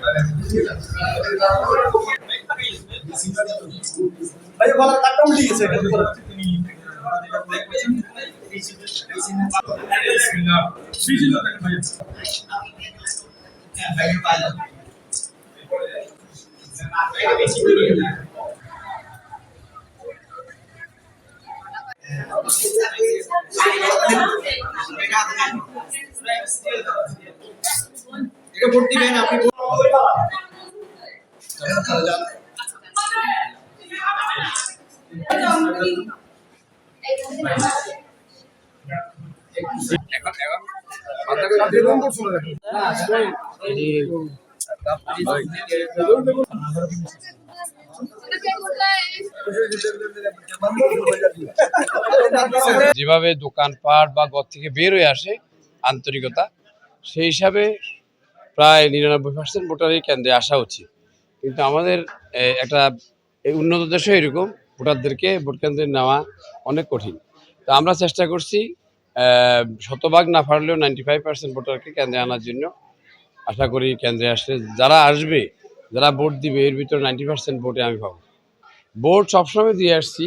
লাইনটি করেন লাইনটি করেন ভাই গলার কাটটা উল্টে গেছে এটা ভোট দিবেন আপনি যেভাবে দোকানপাট বা ঘর থেকে বের হয়ে আসে আন্তরিকতা সেই হিসাবে প্রায় নিরানব্বই পার্সেন্ট ভোটারই কেন্দ্রে আসা উচিত। কিন্তু আমাদের একটা উন্নত দেশে এরকম, ভোটারদেরকে ভোট কেন্দ্রে নেওয়া অনেক কঠিন। তো আমরা চেষ্টা করছি শতভাগ না পারলেও নাইনটি ফাইভ পার্সেন্ট ভোটারকে কেন্দ্রে আনার জন্য। আশা করি কেন্দ্রে আসলে যারা আসবে, যারা ভোট দিবে, এর ভিতরে নাইনটি পার্সেন্ট ভোটে আমি পাবো। ভোট সবসময় দিয়ে আসছি,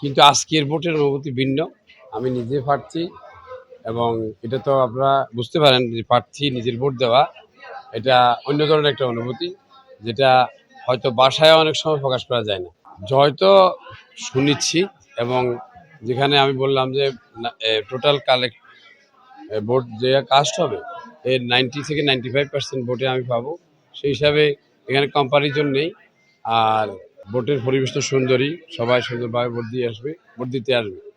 কিন্তু আজকের ভোটের অনুভূতি ভিন্ন। আমি নিজে প্রার্থী এবং এটা তো আপনারা বুঝতে পারেন যে প্রার্থী নিজের ভোট দেওয়া। এটা অন্য ধরনের একটা অনুভূতি, যেটা হয়তো বাসায় অনেক সময় প্রকাশ করা যায় না। জয় তো শুনেছি এবং যেখানে আমি বললাম যে টোটাল কালেক্ট ভোট যে কাস্ট হবে, এর নাইনটি থেকে নাইনটি ফাইভ পার্সেন্ট ভোটে আমি পাবো। সেই হিসাবে এখানে কম্পারিজন নেই। আর ভোটের পরিবেশ তো সুন্দরী সবাই সুন্দরভাবে ভোট দিয়ে আসবে ভোট দিতে আসবে।